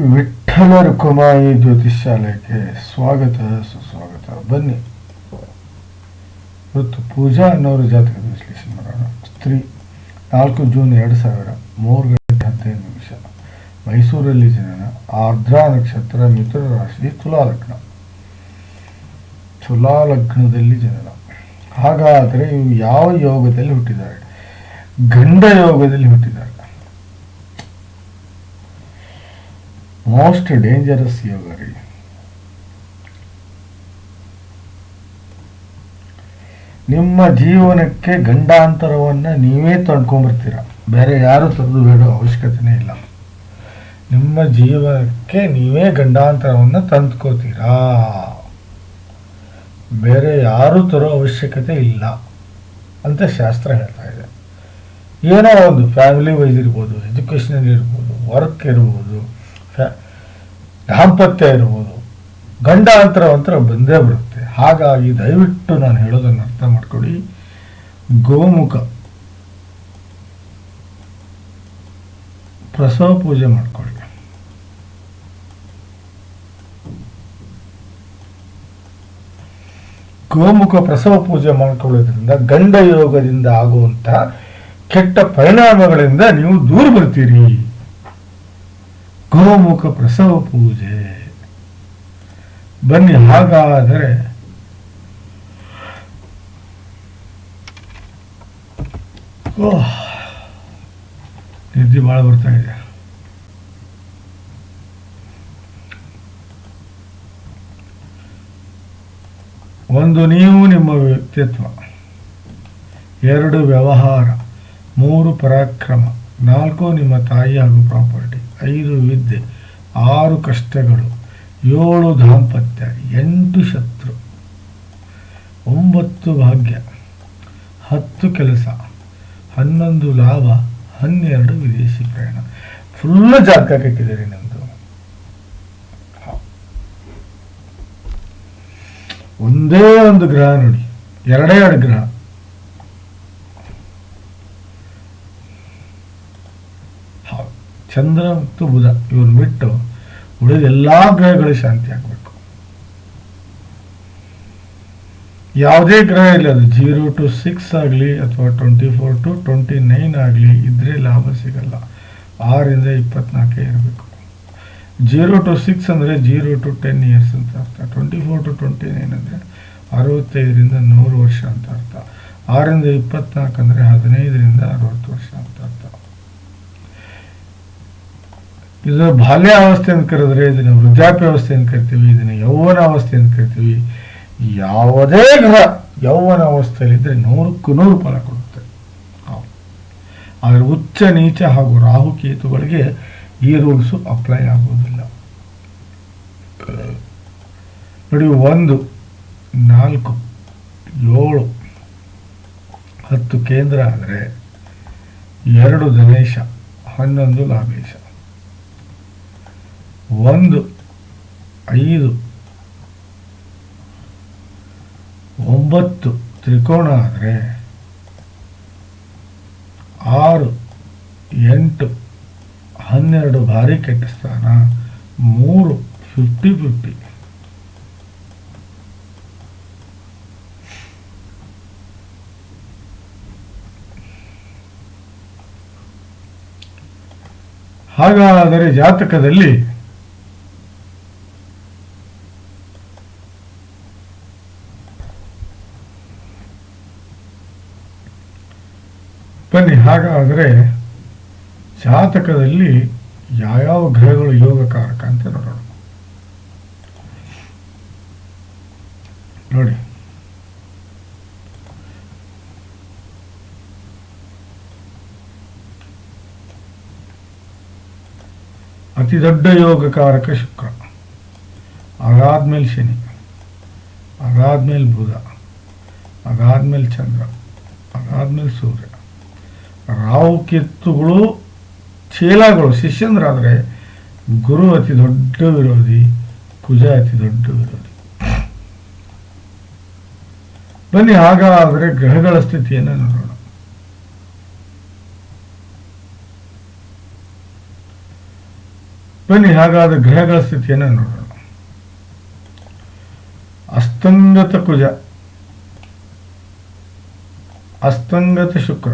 ವಿಠ್ಠಲ ರುಕುಮಾಯಿ ಜ್ಯೋತಿಷ್ಯಾಲಯಕ್ಕೆ ಸ್ವಾಗತ, ಸುಸ್ವಾಗತ. ಬನ್ನಿ. ಇವತ್ತು ಪೂಜಾ ಅನ್ನೋರು ಜಾತಕ ವಿಶ್ಲೇಷಣೆ ಮಾಡೋಣ. ಸ್ತ್ರೀ, ನಾಲ್ಕು ಜೂನ್ ಎರಡು ಸಾವಿರ ಮೂರು ಗಂಟೆ ಹದಿನೈದು ನಿಮಿಷ. ಮೈಸೂರಲ್ಲಿ ಜನನ. ಆರ್ದ್ರಾ ನಕ್ಷತ್ರ, ಮಿಥುನ ರಾಶಿ, ತುಲಾ ಲಗ್ನ. ತುಲಾ ಲಗ್ನದಲ್ಲಿ ಜನನ. ಹಾಗಾದರೆ ಇವು ಯಾವ ಯೋಗದಲ್ಲಿ ಹುಟ್ಟಿದ್ದಾರೆ? ಗಂಡ ಯೋಗದಲ್ಲಿ ಹುಟ್ಟಿದ್ದಾರೆ. ಮೋಸ್ಟ್ ಡೇಂಜರಸ್ ಯೋಗ ರೀ ನಿಮ್ಮ ಜೀವನಕ್ಕೆ ಗಂಡಾಂತರವನ್ನು ನೀವೇ ತಂದ್ಕೊಂಬರ್ತೀರ ಬೇರೆ ಯಾರು ತಂದು ಬೇಡ ಅವಶ್ಯಕತೆನೇ ಇಲ್ಲ. ನಿಮ್ಮ ಜೀವನಕ್ಕೆ ನೀವೇ ಗಂಡಾಂತರವನ್ನ ತಂದ್ಕೋತೀರಾ? ಬೇರೆ ಯಾರು ತರೋ ಅವಶ್ಯಕತೆ ಇಲ್ಲ ಅಂತ ಶಾಸ್ತ್ರ ಹೇಳ್ತಾ ಇದೆ. ಏನೋ ಒಂದು ಫ್ಯಾಮಿಲಿ ವೈಸ್ ಇರ್ಬೋದು, ಎಜುಕೇಷನಲ್ಲಿ ಇರ್ಬೋದು, ವರ್ಕ್ ಇರ್ಬೋದು ದಾಂಪತ್ಯ ಇರ್ಬೋದು ಗಂಡಾಂತರ ಅಂತರ ಬಂದೇ ಬರುತ್ತೆ. ಹಾಗಾಗಿ ದಯವಿಟ್ಟು ನಾನು ಹೇಳೋದನ್ನು ಅರ್ಥ ಮಾಡ್ಕೊಳ್ಳಿ. ಗೋಮುಖ. ಪ್ರಸವ ಪೂಜೆ ಮಾಡ್ಕೊಳ್ಳಿ. ಗೋಮುಖ ಪ್ರಸವ ಪೂಜೆ ಮಾಡ್ಕೊಳ್ಳೋದ್ರಿಂದ ಗಂಡ ಯೋಗದಿಂದ ಆಗುವಂತ ಕೆಟ್ಟ ಪರಿಣಾಮಗಳಿಂದ ನೀವು ದೂರ ಬರ್ತೀರಿ. ಗೋಮುಖ ಪ್ರಸವ ಪೂಜೆ. ಬನ್ನಿ, ಹಾಗಾದರೆ ನಿದ್ದೆ ಭಾಳ ಬರ್ತಾ ಇದೆ. ಒಂದು ನೀವು ನಿಮ್ಮ ವ್ಯಕ್ತಿತ್ವ, ಎರಡು ವ್ಯವಹಾರ, ಮೂರು ಪರಾಕ್ರಮ. ನಾಲ್ಕು ನಿಮ್ಮ ತಾಯಿ ಹಾಗೂ ಪ್ರಾಪರ್ಟಿ, ಐದು ವಿದ್ಯೆ, ಆರು ಕಷ್ಟಗಳು, ಏಳು ದಾಂಪತ್ಯ, ಎಂಟು ಶತ್ರು, ಒಂಬತ್ತು ಭಾಗ್ಯ, ಹತ್ತು ಕೆಲಸ, ಹನ್ನೊಂದು ಲಾಭ, ಹನ್ನೆರಡು ವಿದೇಶಿ ಪ್ರಯಾಣ. ಫುಲ್ ಜಾಗ ಹಾಕಿದ್ದೀರಿ ನಿಮ್ಮದು ಒಂದೇ ಒಂದು ಗ್ರಹ ನೋಡಿ, ಎರಡೇ ಎರಡು ಗ್ರಹ ಹೌದು. ಚಂದ್ರ ಮತ್ತು ಬುಧ ಇವ್ರನ್ನ ಬಿಟ್ಟು ಉಳಿದ ಎಲ್ಲಾ ಗ್ರಹಗಳು ಶಾಂತಿ ಆಗಬೇಕು. ಯಾವುದೇ ಗ್ರಹ ಇಲ್ಲ ಅದು ಜೀರೋ ಟು ಸಿಕ್ಸ್ ಆಗಲಿ ಅಥವಾ twenty four to twenty nine ಆಗಲಿ ಇದ್ರೆ ಲಾಭ ಸಿಗಲ್ಲ. ಆರಿಂದ ಇಪ್ಪತ್ನಾಲ್ಕೇ ಇರಬೇಕು. ಜೀರೋ ಟು ಸಿಕ್ಸ್ ಅಂದರೆ ಜೀರೋ ಟು ಟೆನ್ ಇಯರ್ಸ್ ಅಂತ ಅರ್ಥ. Twenty four to twenty nine ಅಂದರೆ ಅರವತ್ತೈದರಿಂದ ನೂರು ವರ್ಷ ಅಂತ ಅರ್ಥ. ಆರಿಂದ ಇಪ್ಪತ್ನಾಲ್ಕು ಅಂದರೆ ಹದಿನೈದರಿಂದ ಅರವತ್ತು ವರ್ಷ ಅಂತ ಅರ್ಥ. ಇದು ಬಾಲ್ಯಾವಸ್ಥೆ ಅಂತ ಕರೆದ್ರೆ ಇದನ್ನ ವೃದ್ಧಾಪ್ಯಾವಸ್ಥೆ ಅಂತ ಕರಿತೀವಿ, ಇದನ್ನ ಯೌವನ ಅವಸ್ಥೆ ಅಂತ ಕರಿತೀವಿ. ಯಾವುದೇ ಗ್ರಹ ಯೌವನ ಅವಸ್ಥೆಯಲ್ಲಿದ್ದರೆ ನೂರಕ್ಕೂ ನೂರು ಫಲ ಕೊಡುತ್ತೆ. ಆದ್ರೆ ಉಚ್ಚ, ನೀಚ ಹಾಗೂ ರಾಹುಕೇತುಗಳಿಗೆ ಈ ರೂಲ್ಸು ಅಪ್ಲೈ ಆಗುವುದಿಲ್ಲ. ನೋಡಿ, ಒಂದು, ನಾಲ್ಕು, ಏಳು, ಹತ್ತು ಕೇಂದ್ರ ಆದರೆ ಎರಡು ಧನೇಶ, ಹನ್ನೊಂದು ಲಾಭೇಶ. ಒಂದು, ಐದು, ಒಂಬತ್ತು ತ್ರಿಕೋಣ ಆದರೆ ಆರು, ಎಂಟು, ಹನ್ನೆರಡು ಭಾರಿ ಕೆಟ್ಟ ಸ್ಥಾನ, ಮೂರು ಫಿಫ್ಟಿ ಫಿಫ್ಟಿ ಹಾಗಾದರೆ ಜಾತಕದಲ್ಲಿ ಬನ್ನಿ, ಹಾಗಾದರೆ ಜಾತಕದಲ್ಲಿ ಯಾವ್ಯಾವ ಗ್ರಹಗಳು ಯೋಗಕಾರಕ ಅಂತ ನೋಡೋಣ. ನೋಡಿ. ಅತಿ ದೊಡ್ಡ ಯೋಗಕಾರಕ ಶುಕ್ರ. ಅದಾದ್ಮೇಲೆ ಶನಿ. ಅದಾದ್ಮೇಲೆ ಬುಧ. ಅದಾದ್ಮೇಲೆ ಚಂದ್ರ. ಅದಾದ್ಮೇಲೆ ಸೂರ್ಯ. ರಾವು ಕಿತ್ತುಗಳು ಚೇಲಾಗಳು, ಶಿಷ್ಯಂದ್ರಾದರೆ ಗುರು ಅತಿ ದೊಡ್ಡ ವಿರೋಧಿ ಕುಜ ಅತಿ ದೊಡ್ಡ ವಿರೋಧಿ. ಬನ್ನಿ, ಹಾಗಾದರೆ ಗ್ರಹಗಳ ಸ್ಥಿತಿಯನ್ನು ನೋಡೋಣ. ಬನ್ನಿ ಹಾಗಾದ ಗ್ರಹಗಳ ಸ್ಥಿತಿಯನ್ನು ನೋಡೋಣ. ಅಸ್ತಂಗತ ಕುಜ ಅಸ್ತಂಗತ ಶುಕ್ರ.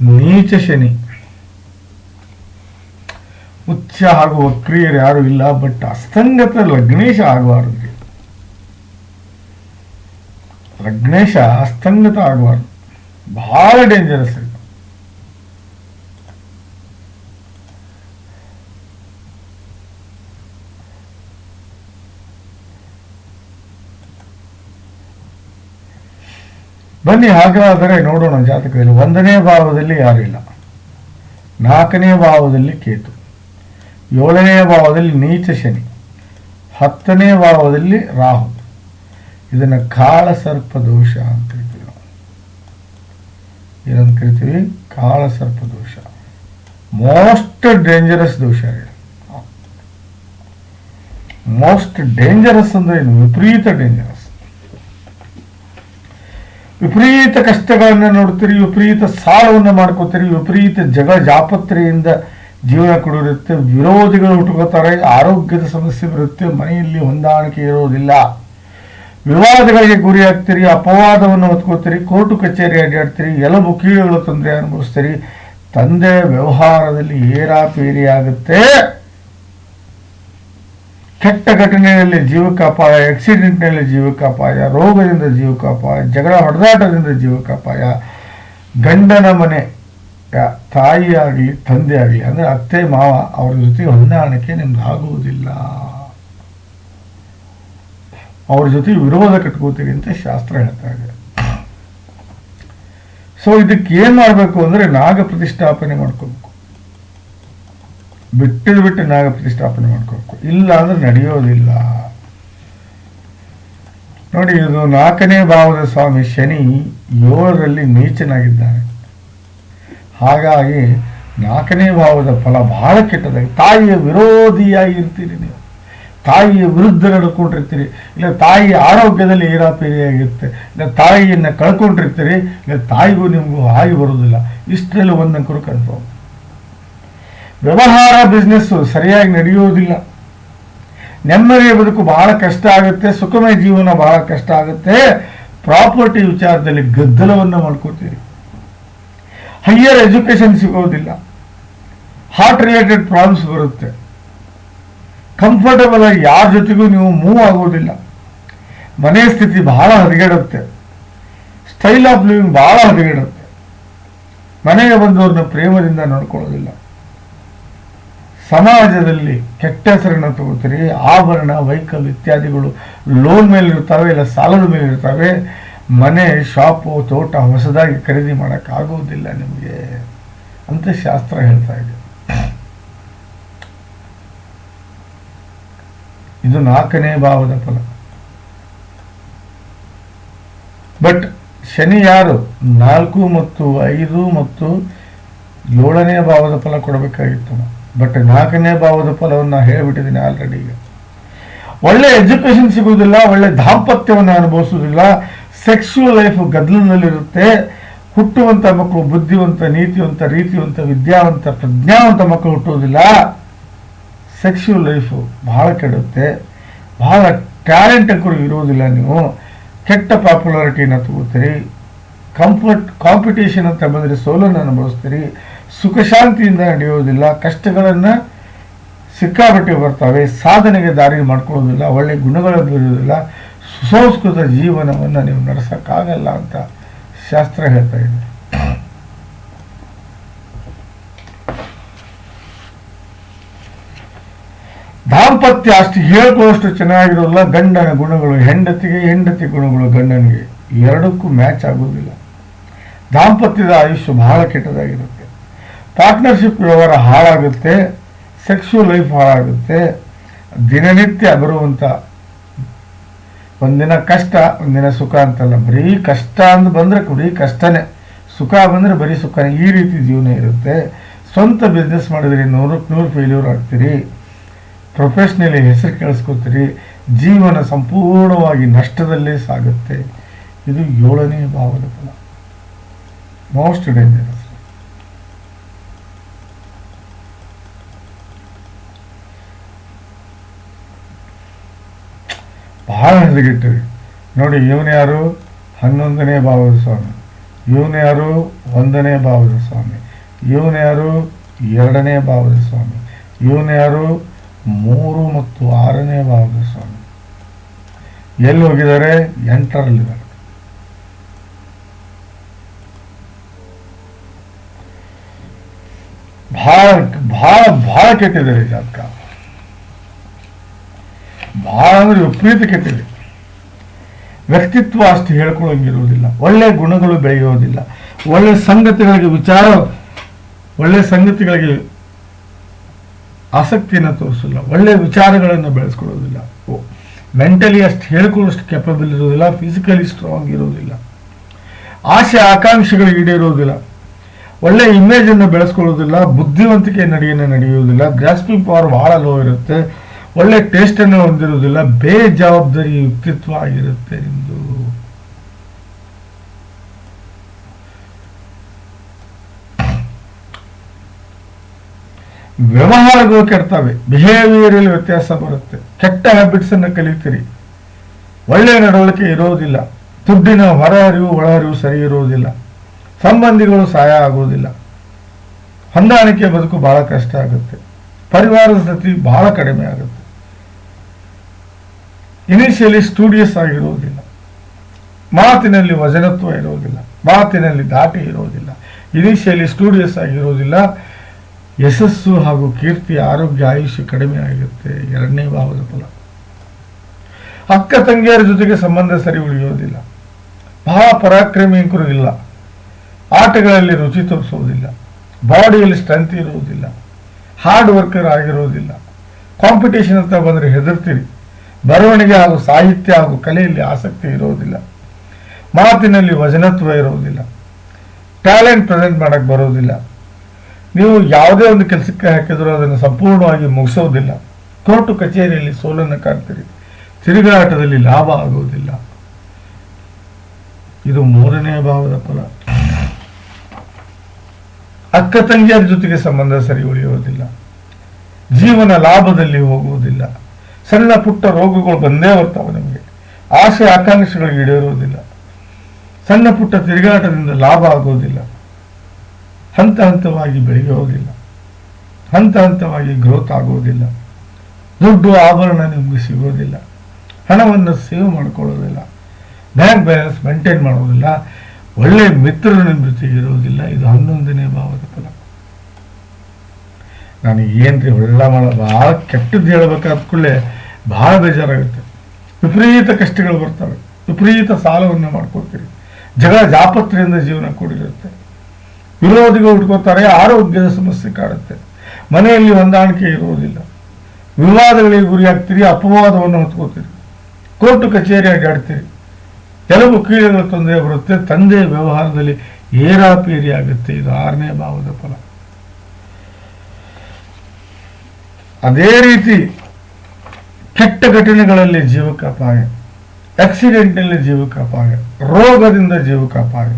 ನೀಚ ಶನಿ. ಉಚ್ಚ ಹಾಗೂ ವಕ್ರಿಯರು ಯಾರು ಇಲ್ಲ ಬಟ್ ಅಸ್ತಂಗತ ಲಗ್ನೇಶ ಆಗಬಾರದು. ಲಗ್ನೇಶ ಅಸ್ತಂಗತ ಆಗಬಾರ್ದು. ಬಹಳ ಡೇಂಜರಸ್ ಇದು ಬನ್ನಿ, ಹಾಗಾದರೆ ನೋಡೋಣ ಜಾತಕದಲ್ಲಿ ಒಂದನೇ ಭಾವದಲ್ಲಿ ಯಾರಿಲ್ಲ. ನಾಲ್ಕನೇ ಭಾವದಲ್ಲಿ ಕೇತು. ಏಳನೇ ಭಾವದಲ್ಲಿ ನೀಚ ಶನಿ. ಹತ್ತನೇ ಭಾವದಲ್ಲಿ ರಾಹು. ಇದನ್ನ ಕಾಳ ಸರ್ಪ ದೋಷ ಅಂತ ಕರಿತೀವಿ ನಾವು. ಏನಂತ ಕರಿತೀವಿ? ಕಾಳ ಸರ್ಪ ದೋಷ ಮೋಸ್ಟ್ ಡೇಂಜರಸ್ ದೋಷ ಮೋಸ್ಟ್ ಡೇಂಜರಸ್ ಅಂದ್ರೆ ಏನು? ವಿಪರೀತ ಡೇಂಜರಸ್ ವಿಪರೀತ ಕಷ್ಟಗಳನ್ನು ನೋಡ್ತೀರಿ, ವಿಪರೀತ ಸಾಲವನ್ನು ಮಾಡ್ಕೋತೀರಿ, ವಿಪರೀತ ಜಗ ಜಾಪತ್ರೆಯಿಂದ ಜೀವನ ಕೊಡಿರುತ್ತೆ ವಿರೋಧಿಗಳು ಹುಟ್ಟುಕೋತಾರೆ ಆರೋಗ್ಯದ ಸಮಸ್ಯೆ ಬರುತ್ತೆ, ಮನೆಯಲ್ಲಿ ಹೊಂದಾಣಿಕೆ ಇರೋದಿಲ್ಲ. ವಿವಾದಗಳಿಗೆ ಗುರಿ ಆಗ್ತೀರಿ ಅಪವಾದವನ್ನು ಹೊತ್ಕೋತೀರಿ, ಕೋರ್ಟು ಕಚೇರಿ ಅಡ್ಡಾಡ್ತೀರಿ, ಎಲ್ಲ ಕೀಳುಗಳು ತೊಂದರೆ ಅನುಭವಿಸ್ತೀರಿ, ತಂದೆ ವ್ಯವಹಾರದಲ್ಲಿ ಏರಾಪೇರಿ ಆಗುತ್ತೆ. ಕೆಟ್ಟ ಘಟನೆಯಲ್ಲಿ ಜೀವಕ್ಕೆ ಅಪಾಯ ಆಕ್ಸಿಡೆಂಟ್ನಲ್ಲಿ ಜೀವಕ್ಕೆ ಅಪಾಯ, ರೋಗದಿಂದ ಜೀವಕ್ಕೆ ಅಪಾಯ, ಜಗಳ, ಹೊಡೆದಾಟದಿಂದ ಜೀವಕ್ಕೆ ಅಪಾಯ, ಗಂಡನ ಮನೆ ತಾಯಿ ಆಗಲಿ ತಂದೆ ಆಗಲಿ ಅಂದ್ರೆ ಅತ್ತೆ, ಮಾವ ಅವರ ಜೊತೆ ಹೊಂದಾಣಿಕೆ ನಿಮ್ಗೆ ಆಗುವುದಿಲ್ಲ. ಅವ್ರ ಜೊತೆ ವಿರೋಧ ಕಟ್ಕೋತೀರಿ ಅಂತ ಶಾಸ್ತ್ರ ಹೇಳ್ತಾ ಇದೆ. ಸೊ ಇದಕ್ಕೆ ಏನ್ ಮಾಡಬೇಕು ಅಂದ್ರೆ ನಾಗ ಪ್ರತಿಷ್ಠಾಪನೆ ಮಾಡ್ಕೋಬೇಕು. ಬಿಟ್ಟಿದ್ ಬಿಟ್ಟು ನಾಗ ಪ್ರತಿಷ್ಠಾಪನೆ ಮಾಡ್ಕೋಬೇಕು. ಇಲ್ಲ ಅಂದ್ರೆ ನಡೆಯೋದಿಲ್ಲ. ನೋಡಿ, ಇದು ನಾಲ್ಕನೇ ಭಾವದ ಸ್ವಾಮಿ ಶನಿ ಏಳರಲ್ಲಿ ನೀಚನಾಗಿದ್ದಾನೆ. ಹಾಗಾಗಿ ನಾಲ್ಕನೇ ಭಾವದ ಫಲ ಬಹಳ ಕೆಟ್ಟದಾಗಿ, ತಾಯಿಯ ವಿರೋಧಿಯಾಗಿ ಇರ್ತೀರಿ ನೀವು. ತಾಯಿಯ ವಿರುದ್ಧ ನಡ್ಕೊಂಡಿರ್ತೀರಿ. ಇಲ್ಲ, ತಾಯಿಯ ಆರೋಗ್ಯದಲ್ಲಿ ಏರಾಪೇರಿಯಾಗಿರುತ್ತೆ. ಇಲ್ಲ, ತಾಯಿಯನ್ನು ಕಳ್ಕೊಂಡಿರ್ತೀರಿ. ಇಲ್ಲ, ತಾಯಿಗೂ ನಿಮಗೂ ಹಾಗೆ ಬರುವುದಿಲ್ಲ. ಇಷ್ಟರಲ್ಲಿ ಒಂದಂಕರು ಕನ್ಫರ್ಮ್ ವ್ಯವಹಾರ ಬಿಸ್ನೆಸ್ಸು ಸರಿಯಾಗಿ ನಡೆಯುವುದಿಲ್ಲ. ನೆಮ್ಮದಿಯ ಬದುಕು ಬಹಳ ಕಷ್ಟ ಆಗುತ್ತೆ, ಸುಖಮಯ ಜೀವನ ಬಹಳ ಕಷ್ಟ ಆಗುತ್ತೆ. ಪ್ರಾಪರ್ಟಿ ವಿಚಾರದಲ್ಲಿ ಗದ್ದಲವನ್ನು ಮಾಡ್ಕೋತೀರಿ. ಹೈಯರ್ ಎಜುಕೇಶನ್ ಸಿಗೋದಿಲ್ಲ. ಹಾರ್ಟ್ ರಿಲೇಟೆಡ್ ಪ್ರಾಬ್ಲಮ್ಸ್ ಬರುತ್ತೆ. ಕಂಫರ್ಟಬಲ್ ಆಗಿ ಯಾರ ಜೊತೆಗೂ ನೀವು ಮೂವ್ ಆಗೋದಿಲ್ಲ. ಮನೆ ಸ್ಥಿತಿ ಬಹಳ ಹದಗೆಡುತ್ತೆ. ಸ್ಟೈಲ್ ಆಫ್ ಲಿವಿಂಗ್ ಬಹಳ ಹದಗೆಡುತ್ತೆ. ಮನೆಗೆ ಬಂದವ್ರನ್ನ ಪ್ರೇಮದಿಂದ ನೋಡ್ಕೊಳ್ಳೋದಿಲ್ಲ. ಸಮಾಜದಲ್ಲಿ ಕೆಟ್ಟ ಹೆಸರನ್ನು ತಗೋತೀರಿ, ಆಭರಣ ವೆಹಿಕಲ್ ಇತ್ಯಾದಿಗಳು ಲೋನ್ ಮೇಲೆ ಇರ್ತವೆ ಇಲ್ಲ ಸಾಲದ ಮೇಲೆ ಇರ್ತವೆ ಮನೆ, ಶಾಪು, ತೋಟ ಹೊಸದಾಗಿ ಖರೀದಿ ಮಾಡೋಕ್ಕಾಗೋದಿಲ್ಲ ನಿಮಗೆ ಅಂತ ಶಾಸ್ತ್ರ ಹೇಳ್ತಾ ಇದೆ. ಇದು ನಾಲ್ಕನೇ ಭಾವದ ಫಲ. ಬಟ್ ಶನಿ ಯಾರು? ನಾಲ್ಕು ಮತ್ತು ಐದು ಮತ್ತು ಏಳನೇ ಭಾವದ ಫಲ ಕೊಡಬೇಕಾಗಿತ್ತು. ಬಟ್ ನಾಲ್ಕನೇ ಭಾವದ ಫಲವನ್ನು ಹೇಳಿಬಿಟ್ಟಿದ್ದೀನಿ ಆಲ್ರೆಡಿ ಈಗ. ಒಳ್ಳೆ ಎಜುಕೇಶನ್ ಸಿಗುವುದಿಲ್ಲ, ಒಳ್ಳೆ ದಾಂಪತ್ಯವನ್ನು ಅನುಭವಿಸುವುದಿಲ್ಲ ಸೆಕ್ಸುವಲ್ ಲೈಫ್ ಗದ್ದಲಿನಲ್ಲಿರುತ್ತೆ ಹುಟ್ಟುವಂತ ಮಕ್ಕಳು ಬುದ್ಧಿವಂತ, ನೀತಿವಂತ, ರೀತಿವಂತ, ವಿದ್ಯಾವಂತ, ಪ್ರಜ್ಞಾವಂತ ಮಕ್ಕಳು ಹುಟ್ಟುವುದಿಲ್ಲ ಸೆಕ್ಸುವಲ್ ಲೈಫು ಬಹಳ ಕೆಡುತ್ತೆ, ಬಹಳ ಟ್ಯಾಲೆಂಟ್ ಕೂಡ ಇರುವುದಿಲ್ಲ ನೀವು, ಕೆಟ್ಟ ಪಾಪ್ಯುಲಾರಿಟಿನ ತಗೋತೀರಿ ಕಂಫರ್ಟ್ ಕಾಂಪಿಟೇಷನ್ ಅಂತ ಬಂದರೆ ಸೋಲನ್ನು ಅನುಭವಿಸ್ತೀರಿ ಸುಖ ಶಾಂತಿಯಿಂದ ನಡೆಯೋದಿಲ್ಲ ಕಷ್ಟಗಳನ್ನು ಸಿಕ್ಕಾಪಟ್ಟೆ ಬರ್ತವೆ, ಸಾಧನೆಗೆ ದಾರಿ ಮಾಡ್ಕೊಳ್ಳೋದಿಲ್ಲ ಒಳ್ಳೆ ಗುಣಗಳು ಬೀರುವುದಿಲ್ಲ ಸುಸಂಸ್ಕೃತ ಜೀವನವನ್ನು ನೀವು ನಡೆಸೋಕ್ಕಾಗಲ್ಲ ಅಂತ ಶಾಸ್ತ್ರ ಹೇಳ್ತಾ ಇದೆ. ದಾಂಪತ್ಯ ಅಷ್ಟು ಹೇಳ್ಕೊಳ್ಳೋಷ್ಟು ಚೆನ್ನಾಗಿರೋಲ್ಲ, ಗಂಡನ ಗುಣಗಳು, ಹೆಂಡತಿಗೆ ಹೆಂಡತಿ ಗುಣಗಳು ಗಂಡನಿಗೆ, ಎರಡಕ್ಕೂ ಮ್ಯಾಚ್ ಆಗೋದಿಲ್ಲ ದಾಂಪತ್ಯದ ಆಯುಷ್ಯ ಬಹಳ ಕೆಟ್ಟದಾಗಿರುತ್ತೆ. ಪಾರ್ಟ್ನರ್ಶಿಪ್ ವ್ಯವಹಾರ ಹಾಳಾಗುತ್ತೆ ಸೆಕ್ಸುವಲ್ ಲೈಫ್ ಹಾಳಾಗುತ್ತೆ, ದಿನನಿತ್ಯ ಬರುವಂಥ ಒಂದಿನ ಕಷ್ಟ, ಒಂದಿನ ಸುಖ ಅಂತಲ್ಲ, ಬರೀ ಕಷ್ಟ ಅಂತ ಬಂದರೆ ಬರೀ ಕಷ್ಟನೇ, ಸುಖ ಬಂದರೆ ಬರೀ ಸುಖನೇ, ಈ ರೀತಿ ಜೀವನ ಇರುತ್ತೆ. ಸ್ವಂತ ಬಿಸ್ನೆಸ್ ಮಾಡಿದ್ರಿ ನೂರಕ್ಕೆ ನೂರು ಫೇಲ್ಯೂರ್ ಆಗ್ತೀರಿ. ಪ್ರೊಫೆಷ್ನಲಿ ಹೆಸರು ಕೇಳಿಸ್ಕೊತೀರಿ. ಜೀವನ ಸಂಪೂರ್ಣವಾಗಿ ನಷ್ಟದಲ್ಲೇ ಸಾಗುತ್ತೆ. ಇದು ಏಳನೇ ಭಾವದ ಫಲ. ಮೋಸ್ಟ್ ಡೇಂಜರಸ್ ಎದುರುಗಿಟ್ಟಿರಿ ನೋಡಿ, ಇವನು ಯಾರು? ಹನ್ನೊಂದನೇ ಭಾವದ ಸ್ವಾಮಿ ಇವನು ಯಾರು? ಒಂದನೇ ಭಾವದ ಸ್ವಾಮಿ ಇವನು ಯಾರು? ಎರಡನೇ ಭಾವದ ಸ್ವಾಮಿ ಇವನು ಯಾರು? ಮೂರು ಮತ್ತು ಆರನೇ ಭಾವದ ಸ್ವಾಮಿ ಎಲ್ಲಿ ಹೋಗಿದ್ದಾರೆ? ಎಂಟರಲ್ಲಿದ್ದಾರೆ. ಭಾಳ ಭಾಳ ಭಾಳ ಕೆಟ್ಟಿದ್ದಾರೆ ಜಾತಕ. ಭಾಳ ಅಂದ್ರೆ ವಿಪರೀತ ಕೆಟ್ಟಿದೆ ವ್ಯಕ್ತಿತ್ವ ಅಷ್ಟು ಹೇಳ್ಕೊಳ್ಳೋಂಗಿರುವುದಿಲ್ಲ ಒಳ್ಳೆ ಗುಣಗಳು ಬೆಳೆಯೋದಿಲ್ಲ ಒಳ್ಳೆ ಸಂಗತಿಗಳಿಗೆ ವಿಚಾರ, ಒಳ್ಳೆ ಸಂಗತಿಗಳಿಗೆ ಆಸಕ್ತಿಯನ್ನು ತೋರಿಸಲ್ಲ ಒಳ್ಳೆ ವಿಚಾರಗಳನ್ನು ಬೆಳೆಸ್ಕೊಳ್ಳೋದಿಲ್ಲ ಮೆಂಟಲಿ ಅಷ್ಟು ಹೇಳ್ಕೊಳ್ಳೋಷ್ಟು ಕೆಪಬಲ್ ಇರೋದಿಲ್ಲ ಫಿಸಿಕಲಿ ಸ್ಟ್ರಾಂಗ್ ಇರೋದಿಲ್ಲ ಆಸೆ, ಆಕಾಂಕ್ಷೆಗಳು ಈಡೇರೋದಿಲ್ಲ ಒಳ್ಳೆ ಇಮೇಜನ್ನು ಬೆಳೆಸ್ಕೊಳ್ಳೋದಿಲ್ಲ ಬುದ್ಧಿವಂತಿಕೆ ನಡೆಯನ್ನು ನಡೆಯುವುದಿಲ್ಲ. ಗ್ರಾಸ್ಪಿಂಗ್ ಪವರ್ ಭಾಳ ಲೋ ಇರುತ್ತೆ. ಒಳ್ಳೆ ಟೇಸ್ಟ್ ಅನ್ನು ಹೊಂದಿರುವುದಿಲ್ಲ ಬೇಜವಾಬ್ದಾರಿ ವ್ಯಕ್ತಿತ್ವ ಆಗಿರುತ್ತೆ ಎಂದು. ವ್ಯವಹಾರಗಳು ಕೆಡ್ತವೆ ಬಿಹೇವಿಯರಲ್ಲಿ ವ್ಯತ್ಯಾಸ ಬರುತ್ತೆ. ಕೆಟ್ಟ ಹ್ಯಾಬಿಟ್ಸ್ ಅನ್ನು ಕಲಿತೀರಿ. ಒಳ್ಳೆ ನಡವಳಿಕೆ ಇರೋದಿಲ್ಲ. ದುಡ್ಡಿನ ಹೊರ ಅರಿವು ಒಳ ಸರಿ ಇರೋದಿಲ್ಲ. ಸಂಬಂಧಿಗಳು ಸಹಾಯ ಆಗುವುದಿಲ್ಲ ಹೊಂದಾಣಿಕೆ ಬದುಕು ಬಹಳ ಕಷ್ಟ ಆಗುತ್ತೆ. ಪರಿವಾರದ ಸ್ಥಿತಿ ಬಹಳ ಕಡಿಮೆ ಆಗುತ್ತೆ. ಇನಿಷಿಯಲಿ ಸ್ಟೂಡಿಯಸ್ ಆಗಿರುವುದಿಲ್ಲ ಮಾತಿನಲ್ಲಿ ವಜನತ್ವ ಇರುವುದಿಲ್ಲ ಮಾತಿನಲ್ಲಿ ದಾಟಿ ಇರುವುದಿಲ್ಲ ಇನಿಷಿಯಲಿ ಸ್ಟೂಡಿಯಸ್ ಆಗಿರುವುದಿಲ್ಲ ಯಶಸ್ಸು ಹಾಗೂ ಕೀರ್ತಿ, ಆರೋಗ್ಯ, ಆಯುಷ್ಯ ಕಡಿಮೆ ಆಗಿರುತ್ತೆ. ಎರಡನೇ ಭಾವದ ಫಲ. ಅಕ್ಕ, ತಂಗಿಯರ ಜೊತೆಗೆ ಸಂಬಂಧ ಸರಿ ಉಳಿಯೋದಿಲ್ಲ. ಬಹಳ ಪರಾಕ್ರಮಿ ಇಲ್ಲ. ಆಟಗಳಲ್ಲಿ ರುಚಿ ತೋರಿಸುವುದಿಲ್ಲ ಬಾಡಿಯಲ್ಲಿ ಸ್ಟ್ರೆಂತ್ ಇರುವುದಿಲ್ಲ ಹಾರ್ಡ್ ವರ್ಕರ್ ಆಗಿರುವುದಿಲ್ಲ ಕಾಂಪಿಟೇಷನ್ ಅಂತ ಬಂದರೆ ಹೆದರ್ತೀರಿ. ಬರವಣಿಗೆ ಹಾಗೂ ಸಾಹಿತ್ಯ ಹಾಗೂ ಕಲೆಯಲ್ಲಿ ಆಸಕ್ತಿ ಇರುವುದಿಲ್ಲ. ಮಾತಿನಲ್ಲಿ ವಜನತ್ವ ಇರುವುದಿಲ್ಲ. ಟ್ಯಾಲೆಂಟ್ ಪ್ರೆಸೆಂಟ್ ಮಾಡಕ್ಕೆ ಬರೋದಿಲ್ಲ ನೀವು ಯಾವುದೇ ಒಂದು ಕೆಲಸಕ್ಕೆ ಹಾಕಿದರೂ ಅದನ್ನು ಸಂಪೂರ್ಣವಾಗಿ ಮುಗಿಸೋದಿಲ್ಲ. ಕೋರ್ಟು ಕಚೇರಿಯಲ್ಲಿ ಸೋಲನ್ನು ಕಾಣ್ತೀರಿ. ತಿರುಗಾಟದಲ್ಲಿ ಲಾಭ ಆಗುವುದಿಲ್ಲ. ಇದು ಮೂರನೇ ಭಾವದ ಫಲ. ಅಕ್ಕ ತಂಗಿಯರ ಜೊತೆಗೆ ಸಂಬಂಧ ಸರಿ ಉಳಿಯುವುದಿಲ್ಲ ಜೀವನ ಲಾಭದಲ್ಲಿ ಹೋಗುವುದಿಲ್ಲ. ಸಣ್ಣ ಪುಟ್ಟ ರೋಗಗಳು ಬಂದೇ ಬರ್ತಾವೆ ನಿಮಗೆ. ಆಸೆ ಆಕಾಂಕ್ಷೆಗಳು ಈಡೇರುವುದಿಲ್ಲ. ಸಣ್ಣ ಪುಟ್ಟ ತಿರುಗಾಟದಿಂದ ಲಾಭ ಆಗೋದಿಲ್ಲ. ಹಂತ ಹಂತವಾಗಿ ಬೆಳೆಯೋದಿಲ್ಲ ಹಂತ ಹಂತವಾಗಿ ಗ್ರೋತ್ ಆಗೋದಿಲ್ಲ. ದುಡ್ಡು ಆಭರಣ ನಿಮಗೆ ಸಿಗೋದಿಲ್ಲ. ಹಣವನ್ನು ಸೇವ್ ಮಾಡ್ಕೊಳ್ಳೋದಿಲ್ಲ. ಬ್ಯಾಂಕ್ ಬ್ಯಾಲೆನ್ಸ್ ಮೇಂಟೈನ್ ಮಾಡೋದಿಲ್ಲ. ಒಳ್ಳೆ ಮಿತ್ರರು ನಿಮ್ಮ ಜೊತೆಗೆ ಇರೋದಿಲ್ಲ. ಇದು ಹನ್ನೊಂದನೇ ಭಾವದ ಫಲ. ನನಗೆ ಏನ್ರಿ ಒಳ್ಳೆ ಭಾಳ ಕೆಟ್ಟದ್ದು ಹೇಳ್ಬೇಕಾದ ಕೂಡಲೇ ಭಾಳ ಬೇಜಾರಾಗುತ್ತೆ. ವಿಪರೀತ ಕಷ್ಟಗಳು ಬರ್ತವೆ. ವಿಪರೀತ ಸಾಲವನ್ನು ಮಾಡ್ಕೊಳ್ತೀರಿ. ಜಗಳ ಜಾಪತ್ರೆಯಿಂದ ಜೀವನ ಕೂಡಿರುತ್ತೆ. ವಿರೋಧಿಗಳು ಹುಟ್ಕೋತಾರೆ ಆರೋಗ್ಯದ ಸಮಸ್ಯೆ ಕಾಡುತ್ತೆ. ಮನೆಯಲ್ಲಿ ಹೊಂದಾಣಿಕೆ ಇರುವುದಿಲ್ಲ. ವಿವಾದಗಳಿಗೆ ಗುರಿಯಾಗ್ತೀರಿ, ಅಪವಾದವನ್ನು ಹೊತ್ಕೋತೀರಿ ಕೋರ್ಟು ಕಚೇರಿ ಅಡ್ಡಾಡ್ತೀರಿ. ಕೆಲವು ಕೀಳಗಳ ತೊಂದರೆ ಬರುತ್ತೆ. ತಂದೆ ವ್ಯವಹಾರದಲ್ಲಿ ಏರಾಪೇರಿ ಆಗುತ್ತೆ. ಇದು ಆರನೇ ಭಾವದ ಫಲ. ಅದೇ ರೀತಿ ಕೆಟ್ಟ ಘಟನೆಗಳಲ್ಲಿ ಜೀವಕ್ಕೆ ಅಪಾಯ ಆಕ್ಸಿಡೆಂಟ್ನಲ್ಲಿ ಜೀವಕ್ಕೆ ಅಪಾಯ ರೋಗದಿಂದ ಜೀವಕ್ಕೆ ಅಪಾಯ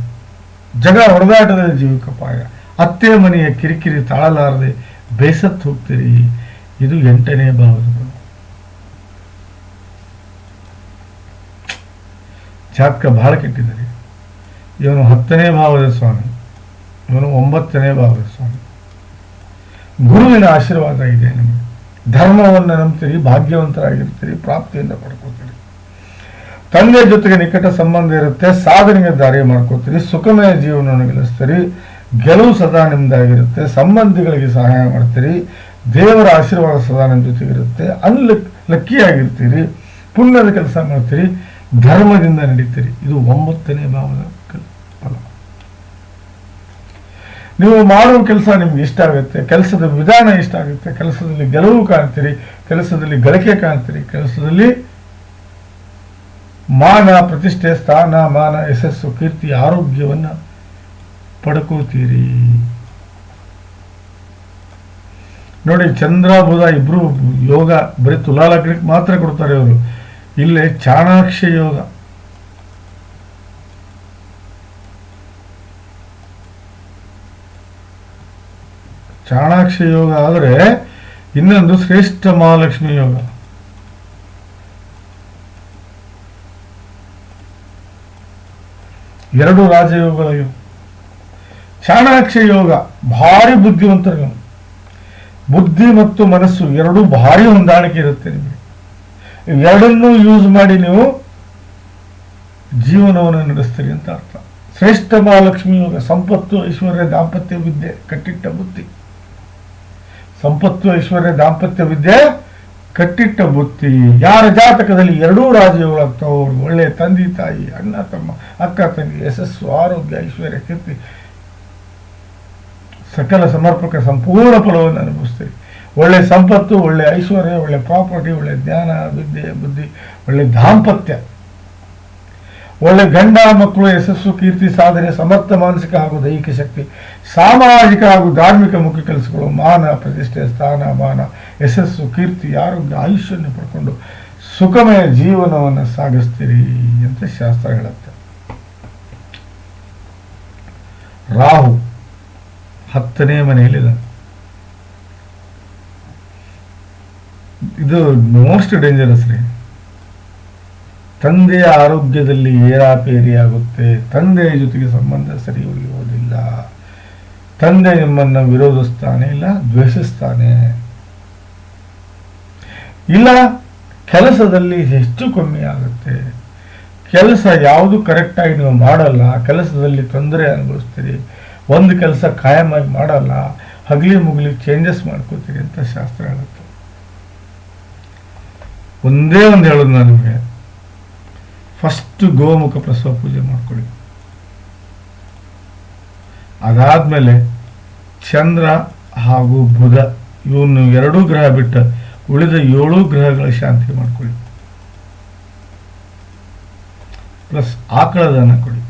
ಜಗಳ ಹೊಡೆದಾಟದಲ್ಲಿ ಜೀವಕ್ಕೆ ಅಪಾಯ ಅತ್ತೆ ಮನೆಯ ಕಿರಿಕಿರಿ ತಾಳಲಾರದೆ ಬೇಸತ್ತು ಹೋಗ್ತೀರಿ. ಇದು ಎಂಟನೇ ಭಾವದ ಜಾತಕ ಬಹಳ ಕೆಟ್ಟಿದ್ದಾರೆ. ಇವನು ಹತ್ತನೇ ಭಾವದ ಸ್ವಾಮಿ. ಇವನು ಒಂಬತ್ತನೇ ಭಾವದ ಸ್ವಾಮಿ. ಗುರುವಿನ ಆಶೀರ್ವಾದ ಇದೆ ನಿಮಗೆ. ಧರ್ಮವನ್ನು ನಂಬ್ತೀರಿ, ಭಾಗ್ಯವಂತರಾಗಿರ್ತೀರಿ, ಪ್ರಾಪ್ತಿಯಿಂದ ಪಡ್ಕೋತೀರಿ. ತಂದೆ ಜೊತೆಗೆ ನಿಕಟ ಸಂಬಂಧ ಇರುತ್ತೆ, ಸಾಧನೆಗೆ ದಾರಿ ಮಾಡ್ಕೋತೀರಿ, ಸುಖಮಯ ಜೀವನವನ್ನು ಗೆಲ್ಲಿಸ್ತೀರಿ, ಗೆಲುವು ಸದಾ ನಿಮ್ದಾಗಿರುತ್ತೆ, ಸಂಬಂಧಿಗಳಿಗೆ ಸಹಾಯ ಮಾಡ್ತೀರಿ, ದೇವರ ಆಶೀರ್ವಾದ ಸದಾ ನಿಮ್ಮ ಜೊತೆಗಿರುತ್ತೆ ಅನ್ಲಕ್, ಲಕ್ಕಿಯಾಗಿರ್ತೀರಿ, ಪುಣ್ಯದ ಕೆಲಸ ಮಾಡ್ತೀರಿ, ಧರ್ಮದಿಂದ ನಡೀತೀರಿ. ಇದು ಒಂಬತ್ತನೇ ಭಾವದ ಕಲ್- ಫಲ ನೀವು ಮಾಡುವ ಕೆಲಸ ನಿಮ್ಗೆ ಇಷ್ಟ ಆಗುತ್ತೆ ಕೆಲಸದ ವಿಧಾನ ಇಷ್ಟ ಆಗುತ್ತೆ, ಕೆಲಸದಲ್ಲಿ ಗೆಲುವು ಕಾಣ್ತೀರಿ, ಕೆಲಸದಲ್ಲಿ ಗಳಿಕೆ ಕಾಣ್ತೀರಿ, ಕೆಲಸದಲ್ಲಿ ಮಾನ, ಪ್ರತಿಷ್ಠೆ, ಸ್ಥಾನ, ಮಾನ, ಯಶಸ್ಸು, ಕೀರ್ತಿ, ಆರೋಗ್ಯವನ್ನ ಪಡ್ಕೋತೀರಿ. ನೋಡಿ, ಚಂದ್ರ, ಬುಧ ಇಬ್ಬರು ಯೋಗ, ಬರೀ ತುಲಾಲಗ್ನಕ್ಕೆ ಮಾತ್ರ ಕೊಡ್ತಾರೆ ಅವರು. ಇಲ್ಲೇ ಚಾಣಾಕ್ಷ ಯೋಗ. ಚಾಣಾಕ್ಷ ಯೋಗ ಆದರೆ ಇನ್ನೊಂದು ಶ್ರೇಷ್ಠ ಮಹಾಲಕ್ಷ್ಮಿ ಯೋಗ. ಎರಡು ರಾಜಯೋಗಗಳಿವೆ ಚಾಣಾಕ್ಷ ಯೋಗ ಭಾರಿ ಬುದ್ಧಿವಂತರು ಬುದ್ಧಿ ಮತ್ತು ಮನಸ್ಸು ಎರಡೂ ಭಾರಿ ಹೊಂದಾಣಿಕೆ ಇರುತ್ತೆ ನಿಮಗೆ. ಎರಡನ್ನೂ ಯೂಸ್ ಮಾಡಿ ನೀವು ಜೀವನವನ್ನು ನಡೆಸ್ತೀರಿ ಅಂತ ಅರ್ಥ. ಶ್ರೇಷ್ಠ ಮಹಾಲಕ್ಷ್ಮಿ ಯೋಗ, ಸಂಪತ್ತು, ಐಶ್ವರ್ಯ, ದಾಂಪತ್ಯ, ವಿದ್ಯೆ, ಕಟ್ಟಿಟ್ಟ ಬುದ್ಧಿ. ಸಂಪತ್ತು ಐಶ್ವರ್ಯ ದಾಂಪತ್ಯ ವಿದ್ಯೆ, ಕಟ್ಟಿಟ್ಟ ಬುತ್ತಿ. ಯಾರ ಜಾತಕದಲ್ಲಿ ಎರಡೂ ರಾಜ್ಯಗಳಾಗ್ತಾವ, ಅವರು ಒಳ್ಳೆ ತಂದೆ, ತಾಯಿ, ಅಣ್ಣ, ತಮ್ಮ, ಅಕ್ಕ, ತಂಗಿ, ಯಶಸ್ಸು, ಆರೋಗ್ಯ, ಐಶ್ವರ್ಯ, ಕೀರ್ತಿ. ಸಕಲ ಸಮರ್ಪಕ ಸಂಪೂರ್ಣ ಫಲವನ್ನು ಅನುಭವಿಸ್ತೀವಿ ಒಳ್ಳೆ ಸಂಪತ್ತು, ಒಳ್ಳೆ ಐಶ್ವರ್ಯ, ಒಳ್ಳೆ ಪ್ರಾಪರ್ಟಿ, ಒಳ್ಳೆ ಜ್ಞಾನ, ವಿದ್ಯೆ, ಬುದ್ಧಿ, ಒಳ್ಳೆ ದಾಂಪತ್ಯ. ಒಳ್ಳೆ ಗಂಡ ಮಕ್ಕಳು ಯಶಸ್ಸು, ಕೀರ್ತಿ, ಸಾಧನೆ, ಸಮರ್ಥ, ಮಾನಸಿಕ ಹಾಗೂ ದೈಹಿಕ ಶಕ್ತಿ, ಸಾಮಾಜಿಕ ಹಾಗೂ ಧಾರ್ಮಿಕ ಮುಖ್ಯ ಕೆಲಸಗಳು, ಮಾನ, ಪ್ರತಿಷ್ಠೆ, ಸ್ಥಾನ, ಮಾನ, ಯಶಸ್ಸು, ಕೀರ್ತಿ, ಆರೋಗ್ಯ ಆಯುಷ್ಯನ್ನು ಪಡ್ಕೊಂಡು ಸುಖಮಯ ಜೀವನವನ್ನು ಸಾಗಿಸ್ತೀರಿ ಅಂತ ಶಾಸ್ತ್ರ ಹೇಳುತ್ತೆ. ರಾಹು ಹತ್ತನೇ ಮನೆಯಲ್ಲಿಲ್ಲ ಇದು ಮೋಸ್ಟ್ ಡೇಂಜರಸ್ ರೀ. ತಂದೆಯ ಆರೋಗ್ಯದಲ್ಲಿ ಏರಾಪೇರಿಯಾಗುತ್ತೆ ತಂದೆಯ ಜೊತೆಗೆ ಸಂಬಂಧ ಸರಿ ಉಳಿಯುವುದಿಲ್ಲ ತಂದೆ ನಿಮ್ಮನ್ನು ವಿರೋಧಿಸ್ತಾನೆ ಇಲ್ಲ ದ್ವೇಷಿಸ್ತಾನೆ ಇಲ್ಲ, ಕೆಲಸದಲ್ಲಿ ಹೆಚ್ಚು ಕಮ್ಮಿ ಆಗುತ್ತೆ. ಕೆಲಸ ಯಾವುದು ಕರೆಕ್ಟಾಗಿ ನೀವು ಮಾಡಲ್ಲ, ಕೆಲಸದಲ್ಲಿ ತೊಂದರೆ ಅನುಭವಿಸ್ತೀರಿ. ಒಂದು ಕೆಲಸ ಕಾಯಮಾಗಿ ಮಾಡಲ್ಲ, ಹಗಲಿ ಮುಗಲಿ ಚೇಂಜಸ್ ಮಾಡ್ಕೋತೀರಿ ಅಂತ ಶಾಸ್ತ್ರ ಹೇಳುತ್ತೆ. ಒಂದೇ ಒಂದು ಹೇಳೋದು ನಾನು ನಿಮಗೆ. ಫಸ್ಟ್ ಗೋಮುಖ ಪ್ರಸವ ಪೂಜೆ ಮಾಡ್ಕೊಳ್ಳಿ. ಅದಾದ್ಮೇಲೆ ಚಂದ್ರ ಹಾಗೂ ಬುಧ, ಇವನು ಎರಡೂ ಗ್ರಹ ಬಿಟ್ಟ ಉಳಿದ ಏಳು ಗ್ರಹಗಳ ಶಾಂತಿ ಮಾಡ್ಕೊಳ್ಳಿ. ಪ್ಲಸ್ ಆಕಳ ಕೊಡಿ.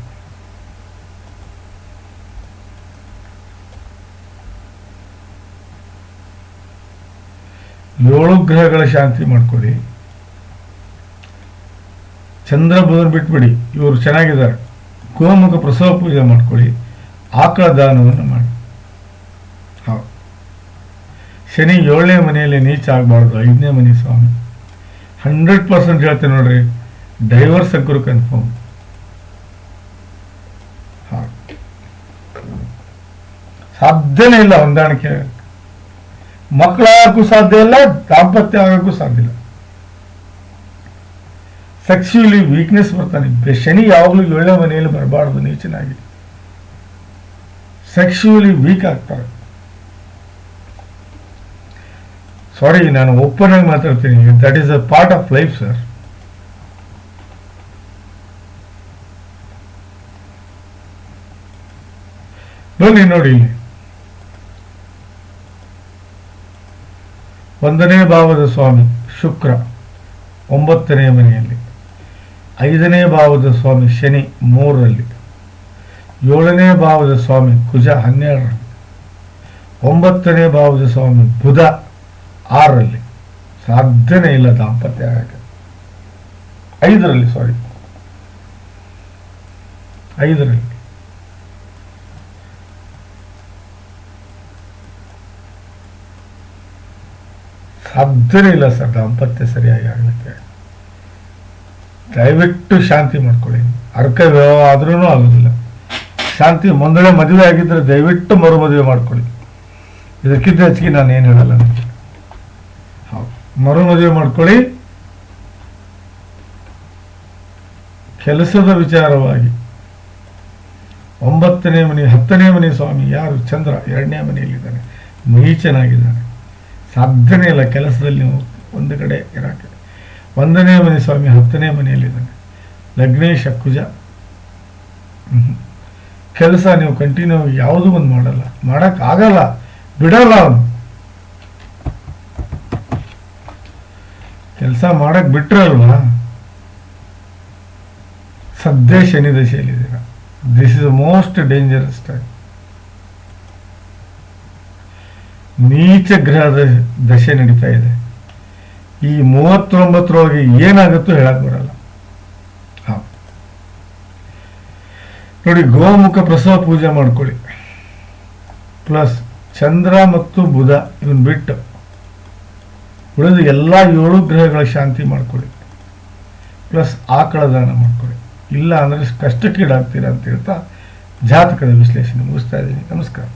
ಏಳು ಗ್ರಹಗಳ ಶಾಂತಿ ಮಾಡ್ಕೊಳ್ಳಿ. ಚಂದ್ರ ಬುಧನ್ ಬಿಟ್ಬಿಡಿ, ಇವರು ಚೆನ್ನಾಗಿದ್ದಾರೆ. ಗೋಮುಖ ಪ್ರಸವ ಪೂಜೆ ಮಾಡ್ಕೊಳ್ಳಿ, ಆಕಳ ದಾನವನ್ನು ಮಾಡಿ. ಹೌದು. ಶನಿ ಏಳನೇ ಮನೆಯಲ್ಲಿ ನೀಚ ಆಗಬಾರ್ದು, ಐದನೇ ಮನೆ ಸ್ವಾಮಿ. ಹಂಡ್ರೆಡ್ ಪರ್ಸೆಂಟ್ ಹೇಳ್ತೇನೆ ನೋಡ್ರಿ ಡೈವರ್ಸ್ ಅಂಕರು ಕನ್ಫರ್ಮ್ ಸಾಧ್ಯನೇ ಇಲ್ಲ ಹೊಂದಾಣಿಕೆ. ಮಕ್ಕಳಾಗಕ್ಕೂ ಸಾಧ್ಯ ಇಲ್ಲ, ದಾಂಪತ್ಯ ಆಗೋಕ್ಕೂ ಸಾಧ್ಯ ಇಲ್ಲ. ಸೆಕ್ಸ್ಯುಲಿ ವೀಕ್ನೆಸ್ ಬರ್ತಾನೆ. ಶನಿ ಯಾವಾಗಲೂ ಏಳನೇ ಮನೆಯಲ್ಲಿ ಬರಬಾರ್ದು, ನೀಚನಾಗಿ. ಸೆಕ್ಸ್ಯುಲಿ ವೀಕ್ ಆಗ್ತಾರೆ ಸಾರಿ ನಾನು ಓಪನ್ ಆಗಿ ಮಾತಾಡ್ತೀನಿ. That is a part of life sir ಬನ್ನಿ ನೋಡಿ. ಇಲ್ಲಿ ಒಂದನೇ ಭಾವದ ಸ್ವಾಮಿ ಶುಕ್ರ, ಒಂಬತ್ತನೇ ಮನೆಯಲ್ಲಿ. ಐದನೇ ಭಾವದ ಸ್ವಾಮಿ ಶನಿ ಮೂರರಲ್ಲಿ, ಏಳನೇ ಭಾವದ ಸ್ವಾಮಿ ಕುಜ ಹನ್ನೆರಡರಲ್ಲಿ, ಒಂಬತ್ತನೇ ಭಾವದ ಸ್ವಾಮಿ ಬುಧ ಆರರಲ್ಲಿ, ಸಾಧ್ಯನೇ ಇಲ್ಲ ದಾಂಪತ್ಯ ಆಗಕ್ಕೆ. ಐದರಲ್ಲಿ ಸಾರಿ ಐದರಲ್ಲಿ. ಸಾಧ್ಯನೇ ಇಲ್ಲ ಸರ್, ದಾಂಪತ್ಯ ಸರಿಯಾಗಿ ಆಗಲಿಕ್ಕೆ. ದಯವಿಟ್ಟು ಶಾಂತಿ ಮಾಡ್ಕೊಳ್ಳಿ. ಅರ್ಕ ಆದ್ರೂ ಆಗೋದಿಲ್ಲ. ಶಾಂತಿ ಮೊದಲೇ ಮದುವೆ ಆಗಿದ್ರೆ ದಯವಿಟ್ಟು ಮರು ಮದುವೆ ಮಾಡ್ಕೊಳ್ಳಿ. ಇದಕ್ಕಿಂತ ಹೆಚ್ಚಿಗೆ ನಾನು ಏನು ಹೇಳಲ್ಲ. ಹೌದು. ಮರು ಮದುವೆ ಮಾಡ್ಕೊಳ್ಳಿ. ಕೆಲಸದ ವಿಚಾರವಾಗಿ ಒಂಬತ್ತನೇ ಮನೆ, ಹತ್ತನೇ ಮನೆ ಸ್ವಾಮಿ ಯಾರು? ಚಂದ್ರ ಎರಡನೇ ಮನೆಯಲ್ಲಿದ್ದಾನೆ. ನೀಚನಾಗಿದ್ದಾನೆ ಸಾಧ್ಯನೇ ಇಲ್ಲ ಕೆಲಸದಲ್ಲಿ ನೀವು ಒಂದು ಕಡೆ ಇರಕ್ಕೆ. ಒಂದನೇ ಮನೆ ಸ್ವಾಮಿ, ಹತ್ತನೇ ಮನೆಯಲ್ಲಿದ್ದಾನೆ. ಲಗ್ನೇಶ ಕುಜ. ಕೆಲಸ ನೀವು ಕಂಟಿನ್ಯೂ ಯಾವುದೂ ಒಂದು ಮಾಡಲ್ಲ. ಮಾಡೋಕ್ಕಾಗಲ್ಲ ಬಿಡಲ್ಲ ಅವನು. ಕೆಲಸ ಮಾಡಕ್ ಬಿಟ್ರಲ್ವಾ? ಸದ್ಯ Shani ದಶೆಯಲ್ಲಿದ್ದೀರ. This is most dangerous time ನೀಚ ಗ್ರಹದ ದಶೆ ನಡೀತಾ ಇದೆ. ಈ ಮೂವತ್ತೊಂಬತ್ತರೊಳಗೆ ಏನಾಗುತ್ತೋ ಹೇಳಕ್ ಬರಲ್ಲ. ನೋಡಿ, ಗೋಮುಖ ಪ್ರಸವ ಪೂಜೆ ಮಾಡ್ಕೊಳ್ಳಿ. ಪ್ಲಸ್ ಚಂದ್ರ ಮತ್ತು ಬುಧ ಇವನ್ ಬಿಟ್ಟು ಉಳಿದು ಎಲ್ಲ ಏಳು ಗ್ರಹಗಳ ಶಾಂತಿ ಮಾಡ್ಕೊಳ್ಳಿ. ಪ್ಲಸ್ ಆಕಳ ದಾನ ಮಾಡ್ಕೊಳ್ಳಿ. ಇಲ್ಲ ಅಂದರೆ ಕಷ್ಟಕ್ಕೀಡಾಗ್ತೀರಾ ಅಂತ ಹೇಳ್ತಾ ಜಾತಕದ ವಿಶ್ಲೇಷಣೆ ಮುಗಿಸ್ತಾ ಇದ್ದೀನಿ. ನಮಸ್ಕಾರ.